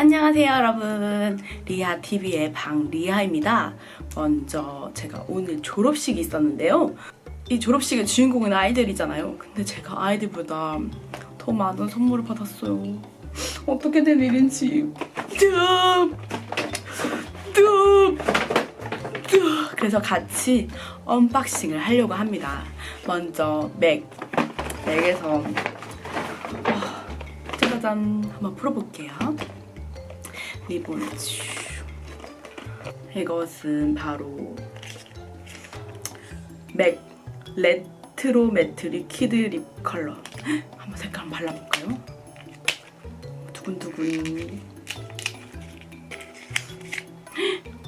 안녕하세요 여러분. 리아TV의 방리아입니다. 먼저 제가 오늘 졸업식이 있었는데요. 이 졸업식의 주인공은 아이들이잖아요. 근데 제가 아이들보다 더 많은 선물을 받았어요. 어떻게 된 일인지! 그래서 같이 언박싱을 하려고 합니다. 먼저 맥. 맥에서. 와, 짜자잔 한번 풀어볼게요 리본 슈. 이것은 바로 맥 레트로 매트 리퀴드 립 컬러. 한번 색깔 한번 발라볼까요? 두근두근.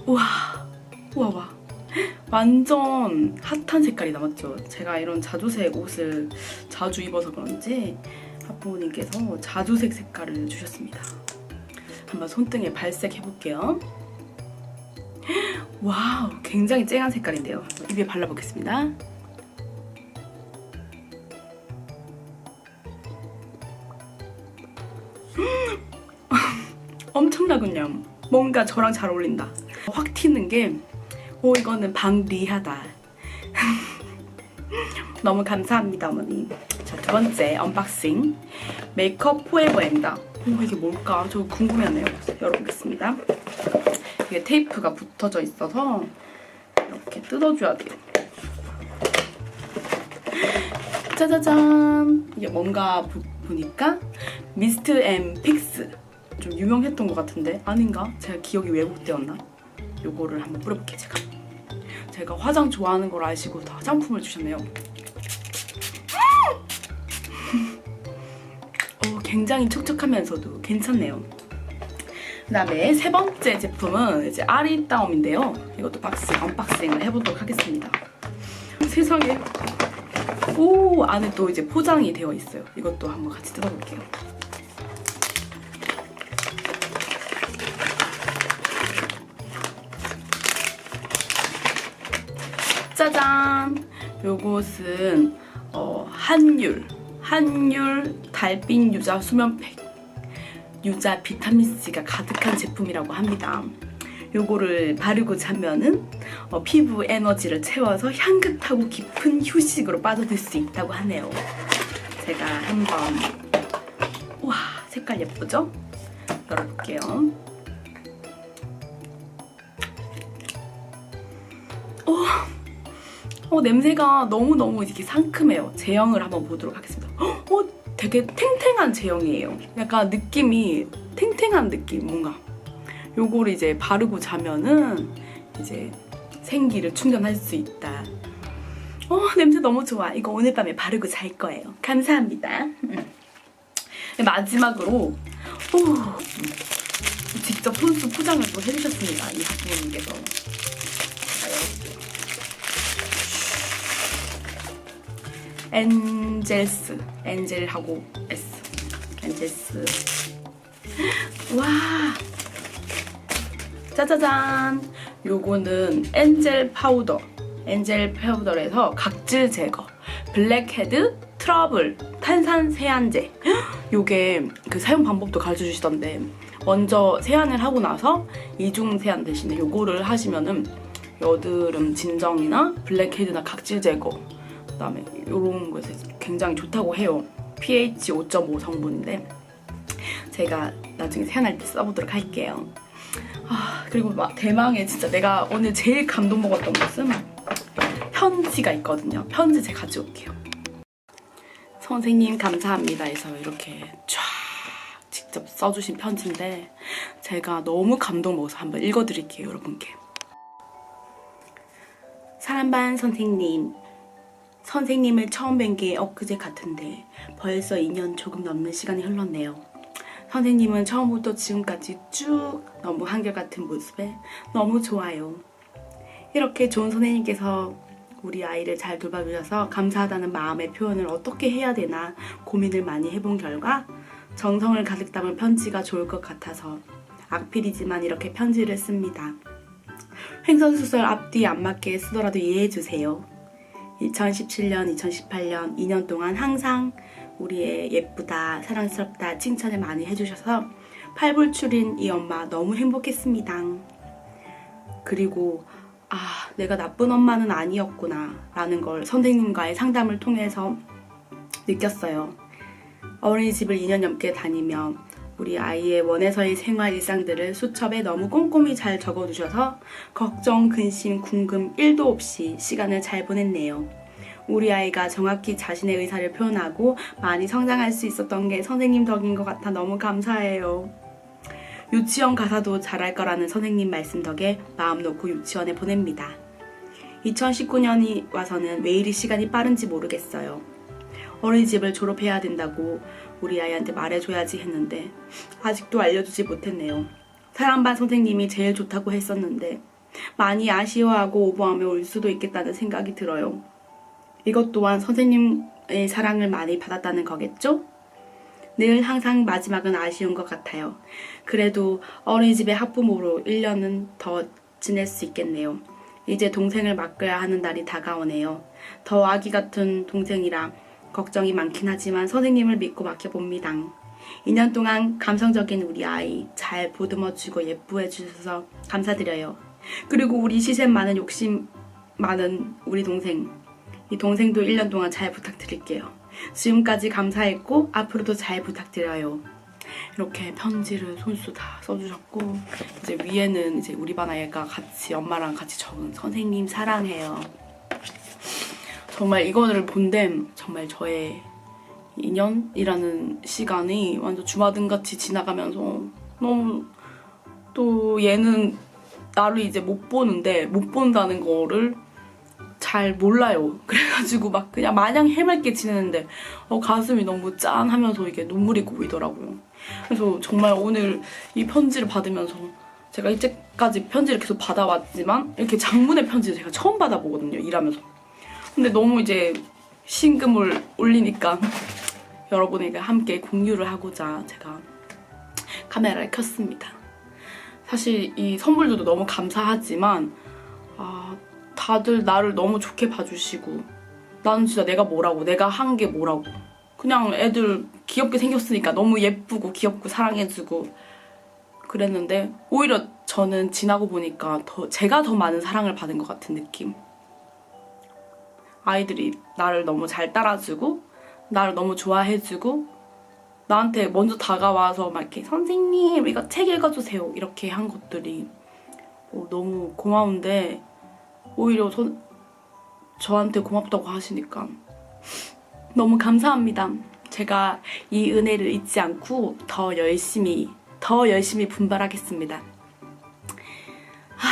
우와 우와 와. 완전 핫한 색깔이 남았죠. 제가 이런 자주색 옷을 자주 입어서 그런지 하부모님께서 자주색 색깔을 주셨습니다 한번 손등에 발색해 볼게요. 와우, 굉장히 쨍한 색깔인데요. 입에 발라보겠습니다. 엄청나군요. 뭔가 저랑 잘 어울린다. 확 튀는 게, 오, 이거는 방리하다. 너무 감사합니다, 어머니. 자, 두 번째 언박싱. 메이크업 포에버입니다. 오, 이게 뭘까? 저 궁금해하네요. 열어보겠습니다. 이게 테이프가 붙어져 있어서 이렇게 뜯어줘야 돼요. 짜자잔! 이게 뭔가 보, 보니까 미스트 앤 픽스. 좀 유명했던 것 같은데 아닌가? 제가 기억이 왜곡되었나? 요거를 한번 뿌려볼게요, 제가. 제가 화장 좋아하는 걸 아시고 다 화장품을 주셨네요. 굉장히 촉촉하면서도 괜찮네요. 그 다음에 세 번째 제품은 이제 아리따움인데요. 이것도 박스 언박싱을 해보도록 하겠습니다. 세상에. 오 안에 또 이제 포장이 되어 있어요. 이것도 한번 같이 뜯어볼게요. 짜잔! 요것은 어, 한율 한율 달빛 유자 수면팩 유자 비타민C가 가득한 제품이라고 합니다. 요거를 바르고 자면은 어, 피부 에너지를 채워서 향긋하고 깊은 휴식으로 빠져들 수 있다고 하네요. 제가 한번 와 색깔 예쁘죠? 열어볼게요. 어, 냄새가 너무너무 이렇게 상큼해요. 제형을 한번 보도록 하겠습니다. 어, 되게 탱탱한 제형이에요. 약간 느낌이 탱탱한 느낌, 뭔가. 요거를 이제 바르고 자면은 이제 생기를 충전할 수 있다. 어, 냄새 너무 좋아. 이거 오늘 밤에 바르고 잘 거예요. 감사합니다. 음. 마지막으로, 오, 직접 손수 포장을 또 해주셨습니다. 이 학부모님께서. 엔젤스 엔젤하고 S. 엔젤스. 와! 짜자잔! 요거는 엔젤 파우더. 엔젤 파우더에서 각질 제거. 블랙헤드 트러블. 탄산 세안제. 요게 그 사용 방법도 가르쳐 주시던데 먼저 세안을 하고 나서 이중 세안 대신에 요거를 하시면은 여드름 진정이나 블랙헤드나 각질 제거 그다음에 이런 것에 굉장히 좋다고 해요. pH 5.5 성분인데 제가 나중에 세안할 때 써보도록 할게요. 아 그리고 막 대망의 진짜 내가 오늘 제일 감동 먹었던 것은 편지가 있거든요. 편지 제가 가져올게요. 선생님 감사합니다 해서 이렇게 쫙 직접 써주신 편지인데 제가 너무 감동 먹어서 한번 읽어드릴게요 여러분께. 사랑반 선생님 선생님을 처음 뵌 게 엊그제 같은데 벌써 2년 조금 넘는 시간이 흘렀네요. 선생님은 처음부터 지금까지 쭉 너무 한결같은 모습에 너무 좋아요. 이렇게 좋은 선생님께서 우리 아이를 잘 돌봐주셔서 감사하다는 마음의 표현을 어떻게 해야 되나 고민을 많이 해본 결과 정성을 가득 담은 편지가 좋을 것 같아서 악필이지만 이렇게 편지를 씁니다. 횡설수설 앞뒤 안 맞게 쓰더라도 이해해주세요. 2017년, 2018년 2년 동안 항상 우리의 예쁘다, 사랑스럽다 칭찬을 많이 해주셔서 팔불출인 이 엄마 너무 행복했습니다. 그리고 아, 내가 나쁜 엄마는 아니었구나 라는 걸 선생님과의 상담을 통해서 느꼈어요. 어린이집을 2년 넘게 다니며 우리 아이의 원에서의 생활 일상들을 수첩에 너무 꼼꼼히 잘 적어두셔서 걱정, 근심, 궁금 1도 없이 시간을 잘 보냈네요. 우리 아이가 정확히 자신의 의사를 표현하고 많이 성장할 수 있었던 게 선생님 덕인 것 같아 너무 감사해요. 유치원 가서도 잘할 거라는 선생님 말씀 덕에 마음 놓고 유치원에 보냅니다. 2019년이 와서는 왜 이리 시간이 빠른지 모르겠어요. 어린이집을 졸업해야 된다고 우리 아이한테 말해줘야지 했는데 아직도 알려주지 못했네요. 사랑반 선생님이 제일 좋다고 했었는데 많이 아쉬워하고 오버하며 울 수도 있겠다는 생각이 들어요. 이것 또한 선생님의 사랑을 많이 받았다는 거겠죠? 늘 항상 마지막은 아쉬운 것 같아요. 그래도 어린이집의 학부모로 1년은 더 지낼 수 있겠네요. 이제 동생을 맡겨야 하는 날이 다가오네요. 더 아기 같은 동생이라 걱정이 많긴 하지만 선생님을 믿고 맡겨봅니다. 2년 동안 감성적인 우리 아이 잘 보듬어주고 예뻐해주셔서 감사드려요. 그리고 우리 시샘 많은 욕심 많은 우리 동생. 이 동생도 1년 동안 잘 부탁드릴게요. 지금까지 감사했고 앞으로도 잘 부탁드려요. 이렇게 편지를 손수 다 써주셨고 이제 위에는 이제 우리 반 아이가 같이 엄마랑 같이 적은 선생님 사랑해요. 정말 이거를 본댐 정말 저의 2년이라는 시간이 완전 주마등같이 지나가면서 너무 또 얘는 나를 이제 못 보는데 못 본다는 거를 잘 몰라요. 그래가지고 막 그냥 마냥 해맑게 지내는데 어, 가슴이 너무 짠하면서 이게 눈물이 고이더라고요. 그래서 정말 오늘 이 편지를 받으면서 제가 이제까지 편지를 계속 받아왔지만 이렇게 장문의 편지를 제가 처음 받아보거든요. 일하면서. 근데 너무 이제 신금을 올리니까 여러분에게 함께 공유를 하고자 제가 카메라를 켰습니다. 사실 이 선물들도 너무 감사하지만 아, 다들 나를 너무 좋게 봐주시고 나는 진짜 내가 뭐라고 내가 한 게 뭐라고 그냥 애들 귀엽게 생겼으니까 너무 예쁘고 귀엽고 사랑해주고 그랬는데 오히려 저는 지나고 보니까 더 제가 더 많은 사랑을 받은 것 같은 느낌 아이들이 나를 너무 잘 따라주고 나를 너무 좋아해주고 나한테 먼저 다가와서 막 이렇게 선생님 이거 책 읽어주세요 이렇게 한 것들이 어, 너무 고마운데 오히려 저, 저한테 고맙다고 하시니까 너무 감사합니다. 제가 이 은혜를 잊지 않고 더 열심히 더 열심히 분발하겠습니다. 하,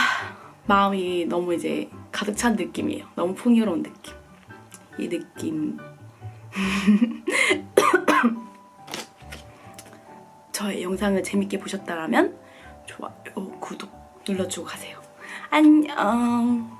마음이 너무 이제 가득 찬 느낌이에요. 너무 풍요로운 느낌. 이 느낌. 저의 영상을 재밌게 보셨다면 좋아요, 구독 눌러주고 가세요. 안녕.